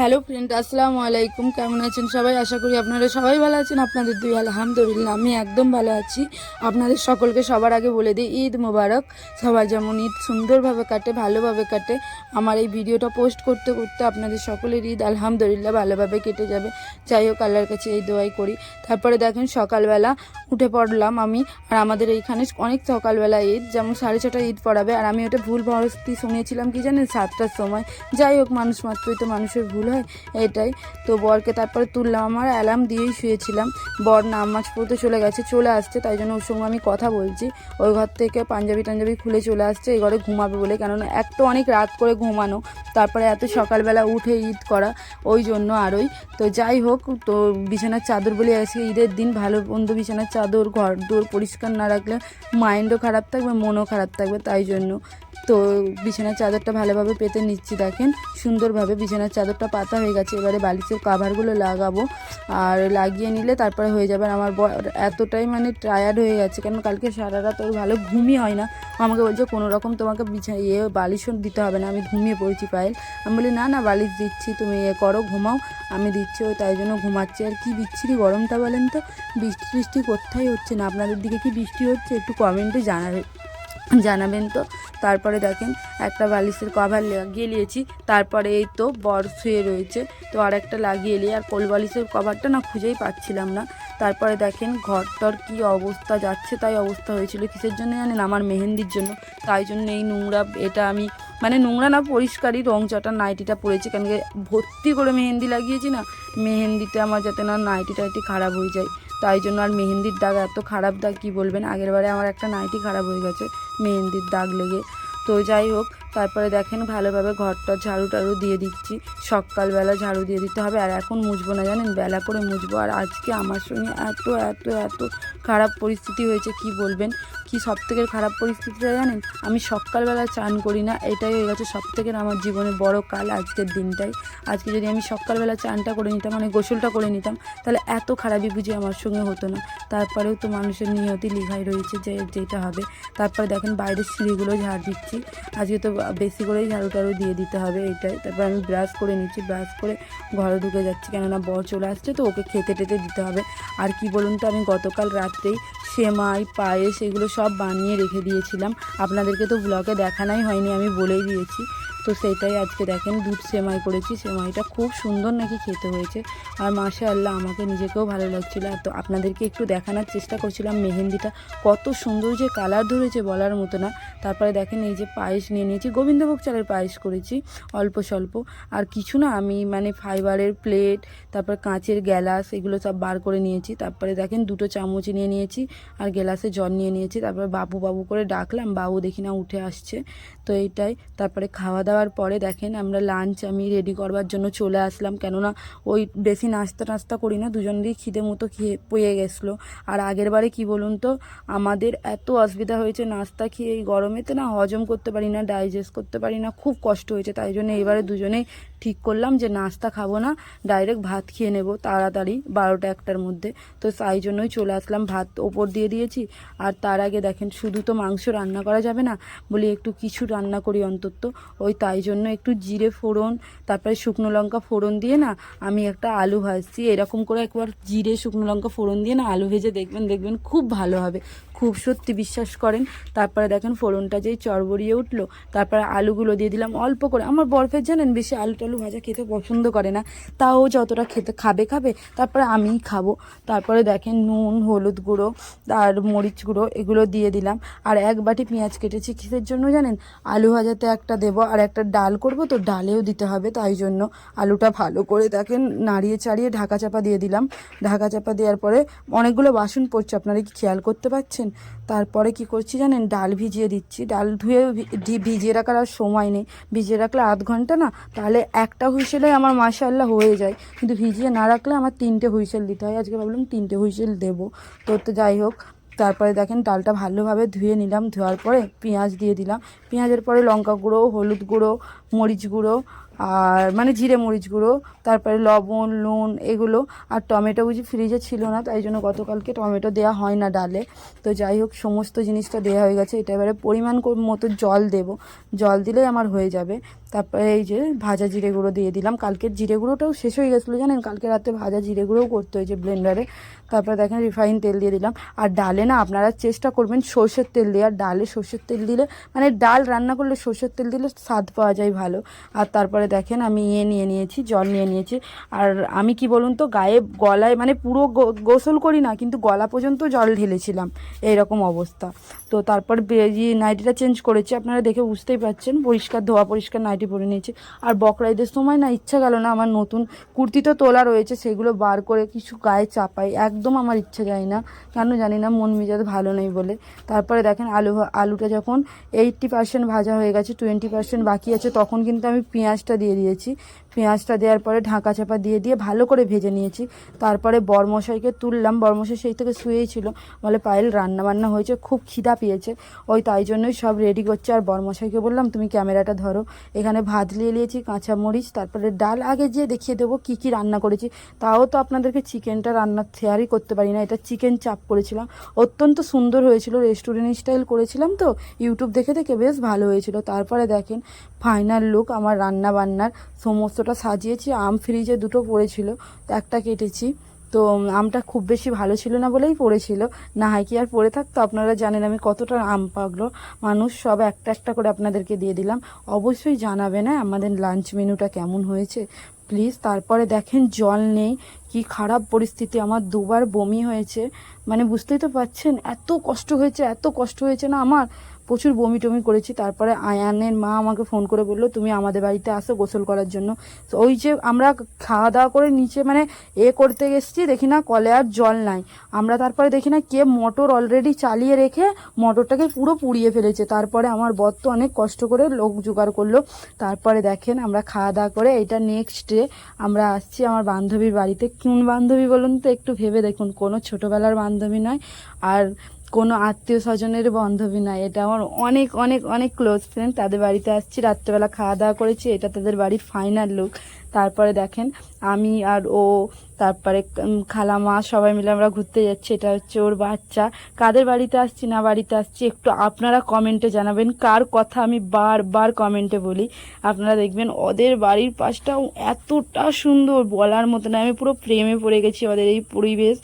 Hello friend আসসালামু আলাইকুম কেমন আছেন সবাই? আশা করি আপনারা সবাই ভালো আছেন। আপনাদের দুই আলহামদুলিল্লাহ, আমি একদম ভালো আছি। আপনাদের সকলকে সবার আগে বলে দিই, ঈদ মোবারক। সবার যেমন ঈদ সুন্দরভাবে কাটে, ভালোভাবে কাটে, আমার এই ভিডিওটা পোস্ট করতে করতে আপনাদের সকলের ঈদ আলহামদুলিল্লাহ ভালোভাবে কেটে যাবে। যাই হোক, আল্লাহর কাছে এই দোয়াই করি। তারপরে দেখেন, সকালবেলা উঠে পড়লাম আমি। আর আমাদের এইখানে অনেক সকালবেলা ঈদ, যেমন সাড়ে ছটা ঈদ পড়াবে। আর আমি ওটা ভুল ভরস্তি শুনেছিলাম কি জানেন? সাতটার সময়। যাই হোক, মানুষ মাত্রই তো মানুষের ভুল হয়, এটাই। তো বরকে তারপরে তুললাম, আমার অ্যালার্ম দিয়েই শুয়েছিলাম। বর নামাজ পড়তে চলে গেছে, চলে আসছে। তাই জন্য ওর সঙ্গে আমি কথা বলছি। ওই ঘর থেকে পাঞ্জাবি টাঞ্জাবি খুলে চলে আসছে, এই ঘরে ঘুমাবে বলে। কেননা এক তো অনেক রাত করে ঘুমানো, তারপরে এত সকালবেলা উঠে ঈদ করা, ওই জন্য আরই। তো যাই হোক, তো বিছানার চাদর বলে আজকে ঈদের দিন, ভালো বন্ধু বিছানার চাদর ঘর দোর পরিষ্কার না রাখলে মাইন্ডও খারাপ থাকবে মনও খারাপ থাকবে তাই জন্য তো বিছানার চাদরটা ভালোভাবে পেতে নিচ্ছি, দেখেন। সুন্দরভাবে বিছানার চাদরটা পাতা হয়ে গেছে। এবারে বালিশের কাভারগুলো লাগাবো। আর লাগিয়ে নিলে তারপরে হয়ে যাবে আমার এতটাই মানে টায়ার্ড হয়ে গেছে। কেন কালকে সারা রাত ওর ভালো ঘুমই হয় না। আমাকে বলছে, কোনো রকম তোমাকে বিছা ইয়ে বালিশও দিতে হবে না। আমি ঘুমিয়ে পড়েছি পায়েল। আমি বলি, না না, বালিশ দিচ্ছি। তুমি ইয়ে করো, ঘুমাও। আমি দিচ্ছি ও তাই জন্য ঘুমাচ্ছি। আর কি বিচ্ছিরি গরমটা বলেন তো? বৃষ্টি বৃষ্টি কোথায় হচ্ছে না? আপনাদের দিকে কি বৃষ্টি হচ্ছে? একটু কমেন্টে জানাবে। জানাবেন তো। তারপরে দেখেন, একটা বালিশের কভার লাগিয়ে নিয়েছি। তারপরে এই তো বর শুয়ে রয়েছে। তো আর একটা লাগিয়ে নিয়ে আর কোল বালিশের কভারটা না খুঁজেই পাচ্ছিলাম না। তারপরে দেখেন, ঘরটর কি অবস্থা, যাচ্ছে তাই অবস্থা হয়েছিল কিসের জন্য জানেন? আমার মেহেন্দির জন্য। তাই জন্য এই নোংরা, এটা আমি মানে নোংরা না, পরিষ্কারই রং চটা, নাইটিটা পরেছি। কেন ভর্তি করে মেহেন্দি লাগিয়েছি না মেহেন্দিতে আমার যাতে না নাইটি টাইটি খারাপ হয়ে যায়। তাই জন্য আর মেহেন্দির দাগ এত খারাপ দাগ, কি বলবেন? আগেরবারে আমার একটা নাইটি খারাপ হয়ে গেছে, মেহেন্দির দাগ লেগে। তো যাই হোক তারপরে দেখেন ভালোভাবে ঘরটা ঝাড়ু টাড়ু দিয়ে দিচ্ছি। সকালবেলা ঝাড়ু দিয়ে দিতে হবে আর এখন মুছবো না, জানেন? বেলা করে মুছবো। আর আজকে আমার সঙ্গে এত এত এত খারাপ পরিস্থিতি হয়েছে, কি বলবেন? কি সব থেকে খারাপ পরিস্থিতিটা জানেন? আমি সকালবেলা চান করি না, এটাই হয়ে গেছে সব থেকে আমার জীবনে বড় কাল আজকের দিনটাই। আজকে যদি আমি সকালবেলা চানটা করে নিতাম মানে গোসলটা করে নিতাম, তাহলে এত খারাপই বুঝি আমার সঙ্গে হতো না। তারপরেও তো মানুষের নিয়তি লিখাই রয়েছে যে যেটা হবে। তারপরে দেখেন বাইরের সিঁড়িগুলো ঝাড় দিচ্ছি। আজকে তো বেশি করেই ঝাড়ু টাড়ু দিয়ে দিতে হবে এটাই। তারপর আমি ব্রাশ করে নিচ্ছি ব্রাশ করে ঘরে ঢুকে যাচ্ছি কেননা বর চলে আসছে তো ওকে খেতে টেতে দিতে হবে। আর কি বলুন তো, আমি গতকাল রাত্রেই সেমাই, পায়েস এগুলো সব বানিয়ে রেখে দিয়েছিলাম। আপনাদেরকে তো ব্লগে দেখানোই হয়নি, আমি বলেই দিয়েছি। তো সেইটাই আজকে দেখেন, দুধ সেমাই করেছি। সেমাইটা খুব সুন্দর নাকি খেতে হয়েছে। আর মাসে আল্লাহ আমাকে নিজেকেও ভালো লাগছিল। আর তো আপনাদেরকে একটু দেখানোর চেষ্টা করছিলাম মেহেন্দিটা। কত সুন্দর যে কালার ধরেছে বলার মতো না। তারপরে দেখেন এই যে পায়েস নিয়ে নিয়েছি। গোবিন্দভোগ চালের পায়েস করেছি, অল্প স্বল্প। আর কিছু না, আমি মানে ফাইবারের প্লেট, তারপর কাঁচের গ্যালাস, এগুলো সব বার করে নিয়েছি। তারপরে দেখেন দুটো চামচ নিয়ে নিয়েছি, আর গ্যালাসে জল নিয়ে নিয়েছি। তারপরে বাবু বাবু করে ডাকলাম, বাবু দেখি না উঠে আসছে। তো এইটাই। তারপরে খাওয়া দাওয়ার পরে দেখেন আমরা লাঞ্চ আমি রেডি করবার জন্য চলে আসলাম। কেননা ওই বেশি নাস্তা টাস্তা করি না দুজনেরই খিদে মতো খেয়ে পেয়ে গেছিল। আর আগের বারে কি বলুন তো, আমাদের এত অসুবিধা হয়েছে নাস্তা খেয়ে, এই গরমেতে না হজম করতে পারি না ডাইজেস্ট করতে পারি না, খুব কষ্ট হয়েছে। তাই জন্য এবারে দুজনেই ঠিক করলাম যে নাস্তা খাব না ডাইরেক্ট ভাত খেয়ে নেব তাড়াতাড়ি বারোটা একটার মধ্যে। তো তাই জন্যই চলে আসলাম, ভাত ওপর দিয়ে দিয়েছি। আর তার আগে দেখেন শুধু তো মাংস রান্না করা যাবে না, বলি একটু কিছু রান্না করি অন্তত। ওই তাই জন্য একটু জিরে ফোড়ন, তারপরে শুকনো লঙ্কা ফোড়ন দিয়ে না আমি একটা আলু ভাজছি। এরকম করে একবার জিরে, শুকনো লঙ্কা ফোড়ন দিয়ে না আলু ভেজে দেখবেন দেখবেন খুব ভালো হবে। খুব সত্যি বিশ্বাস করেন। তারপরে দেখেন ফোড়নটা যেই চড়বড়িয়ে উঠল, তারপরে আলুগুলো দিয়ে দিলাম অল্প করে। আমার বরফের জানেন বেশি আলু টালু ভাজা খেতে পছন্দ করে না। তাও যতটা খেতে খাবে খাবে, তারপরে আমিই খাব। তারপরে দেখেন নুন, হলুদ গুঁড়ো আর মরিচ গুঁড়ো এগুলো দিয়ে দিলাম। আর এক বাটি পেঁয়াজ কেটেছি কিসের জন্য জানেন? আলু ভাজাতে একটা দেবো আর একটা ডাল করব, তো ডালেও দিতে হবে তাই জন্য। আলুটা ভালো করে দেখেন নাড়িয়ে চাড়িয়ে ঢাকা চাপা দিয়ে দিলাম। ঢাকা চাপা দেওয়ার পরে অনেকগুলো বাসন পড়ছে আপনারা কি খেয়াল করতে পারছেন তারপরে কি করছি জানেন? ডাল ভিজিয়ে দিচ্ছি। ডাল ধুয়ে ভিজিয়ে রাখার আর সময় নেই। ভিজিয়ে রাখলে আধ ঘণ্টা না? তাহলে একটা হুইসেলে আমার মাশাল্লাহ হয়ে যায়। কিন্তু ভিজিয়ে না রাখলে আমার তিনটে হুইসেল দিতে হয়। আজকে ভাবলাম তিনটে হুইসেল দেবো। তো তো যাই হোক, তারপরে দেখেন ডালটা ভালোভাবে ধুয়ে নিলাম। ধোয়ার পরে পেঁয়াজ দিয়ে দিলাম। পেঁয়াজের পরে লঙ্কা গুঁড়ো, হলুদ গুঁড়ো, মরিচ গুঁড়ো আর মানে জিরে মরিচ গুঁড়ো, তারপরে লবণ, নুন এগুলো আর টমেটো বুঝি ফ্রিজে ছিল না, তাই জন্য গতকালকে টমেটো দেওয়া হয় না ডালে। তো যাই হোক, সমস্ত জিনিসটা দেওয়া হয়ে গেছে, এটা এবারে পরিমাণ মতো জল দেব। জল দিলেই আমার হয়ে যাবে। তারপরে এই যে ভাজা জিরে গুঁড়ো দিয়ে দিলাম। কালকের জিরে গুঁড়োটাও শেষ হয়ে গেছিল জানেন? কালকে রাতে ভাজা জিরে গুঁড়োও করতে হয়েছে ব্লেন্ডারে তারপরে দেখেন রিফাইন তেল দিয়ে দিলাম। আর ডালে না আপনারা চেষ্টা করবেন সর্ষের তেল দিয়ে। আর ডালে সর্ষের তেল দিলে মানে ডাল রান্না করলে সর্ষের তেল দিলে স্বাদ পাওয়া যায় ভালো। আর তারপরে দেখেন, আমি ইয়ে নিয়ে নিয়েছি, জল নিয়ে নিয়েছি। আর আমি কি বলুন তো, গায়ে গলায় মানে পুরো গোসল করি না, কিন্তু গলা পর্যন্ত জল ঢেলেছিলাম, এইরকম অবস্থা। তো তারপর নাইটিটা চেঞ্জ করেছি, আপনারা দেখে বুঝতেই পারছেন, পরিষ্কার, ধোয়া পরিষ্কার নাইটি পরে নিয়েছি। আর বকরাইদের সময় না, ইচ্ছা গেল না, আমার নতুন কুর্তি তো তোলা রয়েছে, সেগুলো বার করে কিছু গায়ে চাপাই, একদম আমার ইচ্ছা যায় না। কেন জানি না, মন মেজাজ ভালো নেই বলে। তারপরে দেখেন, আলু, আলুটা যখন এইটটি পার্সেন্ট ভাজা হয়ে গেছে টোয়েন্টি পার্সেন্ট বাকি আছে, তখন কিন্তু আমি পেঁয়াজটা দিয়ে দিয়েছি। পেঁয়াজটা দেওয়ার পরে ঢাকা চাপা দিয়ে দিয়ে ভালো করে ভেজে নিয়েছি। তারপরে বরমশাইকে তুললাম। বরমশাই সেই থেকে শুয়েই ছিল। বলে, পায়েল রান্না বান্না হয়েছে। খুব খিদা পেয়েছে। ওই তাই জন্যই সব রেডি করছে। আর বরমশাইকে বললাম, তুমি ক্যামেরাটা ধরো। এখানে ভাত নিয়ে নিয়েছি, কাঁচামরিচ, তারপরে ডাল। আগে যেয়ে দেখিয়ে দেবো কী কী রান্না করেছি। তাও তো আপনাদেরকে চিকেনটা রান্নার শেয়ারই করতে পারি না। এটা চিকেন চাপ করেছিলাম। অত্যন্ত সুন্দর হয়েছিল। রেস্টুরেন্ট স্টাইল করেছিলাম তো। ইউটিউব দেখে দেখে বেশ ভালো হয়েছিল। তারপরে দেখেন ফাইনাল লুক আমার রান্না বান্নার সমস্তটা সাজিয়েছি, আম ফ্রিজে দুটো পড়েছিল, তো একটা কেটেছি। তো আমটা খুব বেশি ভালো ছিল না বলেই পড়েছিল। না হয় কি আর পড়ে থাকতো আপনারা জানেন আমি কতটা আম পাগলো। মানুষ সব একটা একটা করে আপনাদেরকে দিয়ে দিলাম। অবশ্যই জানাবেন হ্যাঁ আমাদের লাঞ্চ মেনুটা কেমন হয়েছে। প্লিজ, তারপরে দেখেন জল নেই, কি খারাপ পরিস্থিতি, আমার দুবার বমি হয়েছে। মানে বুঝতেই তো পারছেন এত কষ্ট হয়েছে, এত কষ্ট হয়েছে না আমার। প্রচুর বমি টমি করেছি, তারপরে আয়ানের মা আমাকে ফোন করে বলল, তুমি আমাদের বাড়িতে আসো গোসল করার জন্য। ওই যে আমরা খাওয়া দাওয়া করে নিচে মানে এ করতে গেছি দেখি না কলে আর জল নাই। আমরা তারপরে দেখি না কে মোটর অলরেডি চালিয়ে রেখে মোটরটাকে পুরো পুড়িয়ে ফেলেছে। তারপরে আমার বর তো অনেক কষ্ট করে লোক জোগাড় করল। তারপরে দেখেন আমরা খাওয়া দাওয়া করে এটা নেক্সট ডে আমরা আসছি আমার বান্ধবীর বাড়িতে। কোন বান্ধবী বলুন তো, একটু ভেবে দেখুন, কোনো ছোটোবেলার বান্ধবী নয়। আর কোনো আত্মীয় স্বজনের বান্ধবী নয় এটা আমার অনেক অনেক অনেক ক্লোজ ফ্রেন্ড তাদের বাড়িতে আসছি, রাত্রেবেলা খাওয়া দাওয়া করেছি। এটা তাদের বাড়ির ফাইনাল লুক তারপরে দেখেন আমি আর ও তারপরে উম, খালামা সবাই মিলে আমরা ঘুরতে যাচ্ছি। এটা হচ্ছে ওর বাচ্চা। কাদের বাড়িতে আসছি না বাড়িতে আসছি একটু আপনারা কমেন্টে জানাবেন। কার কথা আমি বারবার কমেন্টে বলি। আপনারা দেখবেন ওদের বাড়ির পাশটাও এতটা সুন্দর বলার মতো না। আমি পুরো প্রেমে পড়ে গেছি ওদের এই পরিবেশ।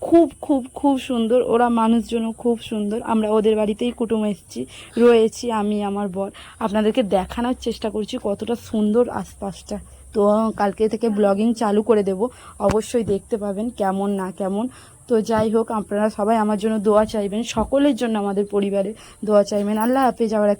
খুব খুব খুব সুন্দর। ওরা মানুষজনও খুব সুন্দর। আমরা ওদের বাড়িতেই কুটুম এসেছি রয়েছি আমি আমার বর। আপনাদেরকে দেখানোর চেষ্টা করছি কতটা সুন্দর আশপাশটা। তো কালকে থেকে ব্লগিং চালু করে দেব। অবশ্যই দেখতে পাবেন কেমন, না কেমন। তো যাই হোক, আপনারা সবাই আমার জন্য দোয়া চাইবেন, সকলের জন্য আমাদের পরিবারের দোয়া চাইবেন। আল্লাহ হাফেজ, আবার